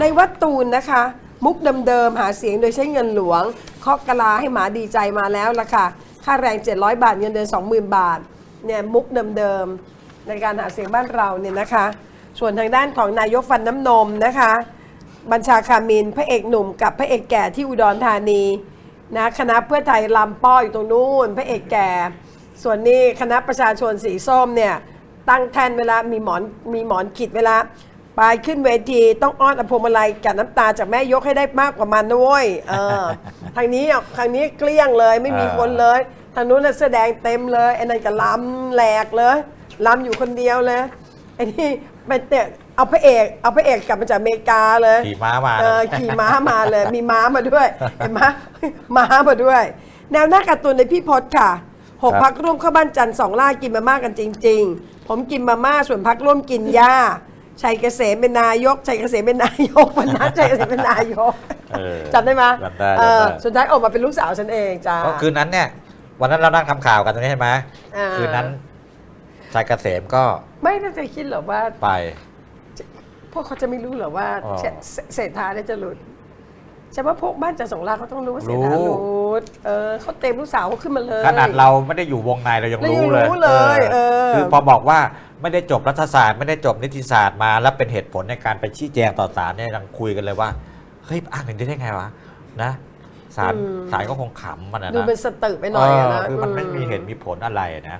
ในวัดตูนนะคะ มุกเดิมๆหาเสียงโดยใช้เงินหลวงเคาะกะลาให้หมาดีใจมาแล้วล่ะค่ะ ค่าแรง 700 บาทเงินเดือน20,000 บาทเนี่ยมุกเดิมๆในการหาเสียงบ้านเราเนี่ยนะคะ ส่วนทางด้านของนายกฟันน้ำนมนะคะ บัญชาคามินพระเอกหนุ่มกับพระเอกแก่ที่อุดรธานีนะคณะเพื่อไทยลำป้ออยู่ตรงนู้นพระเอกแก่ ส่วนนี้คณะประชาชนสีส้มเนี่ยตั้งแทนเวลามีหมอนมีหมอนขีดเวลา ไปขึ้นเวทีต้องอ้อนอภวงมาลัยกับน้ำตาจากแม่ยกให้ได้มากกว่ามันนะเว้ยเออ ทางนี้อะทางนี้เกลี้ยงเลยไม่มีอ่าคนเลย ทางนู้นน่ะแสดงเต็มเลยไอ้นั่นก็ลำแหลกเลยลำอยู่คนเดียวเลยไอ้นี่เป็นเตะเอาพระเอกเอาพระเอกกลับมาจากอเมริกาเลยขี่ม้ามา เออขี่ม้ามาเลย มีม้ามาด้วยเห็นไหมม้ามาด้วย แนวหน้าการ์ตูนในพี่พศค่ะหกครับ พักร่วมเข้าบ้านจันทร์สองล่ากินมาม่ากันจริง ๆ ผมกินมาม่าส่วนพักร่วมกินหญ้า ชัยเกษมเป็นนายกชัยเกษมเป็นนายกวันนั้นชัยเกษมเป็นนายกเออจำได้ไหมจำได้เออจำได้สุดท้ายออกมาเป็นลูกสาวฉันเองจ้าก็คืนนั้นเนี่ย วันนั้นเรานั่งทำข่าวกันตรงนี้ใช่ไหมอ่า คืนนั้นชายเกษมก็ไม่น่าจะคิดหรอกว่า ไป พวกเขาจะไม่รู้หรอกว่าอ๋อเศรษเศรษฐาเนี่ยจะหลุดใช่ว่าพวกบ้านจันทร์สองล่าเขาต้องรู้ว่าเศรษฐารู้ หลุดเออเขาเต็มลูกสาวเขาขึ้นมาเลย ขนาดเราไม่ได้อยู่วงในเรายังเรายังรู้เลยรู้เลยเออ คือพอบอกว่า ไม่ได้จบรัฐศาสตร์ไม่ได้จบนิติศาสตร์มา แล้วเป็นเหตุผลในการไปชี้แจงต่อศาลเนี่ยยังคุยกันเลยว่าเฮ้ยอ้างอย่างนี้ได้ไงวะนะศาลศาลก็คงขำมันนะดูนะเป็นสตึกไปหน่อยอะนะเคือมันไม่อืมีเหตุมีผลอะไรนะ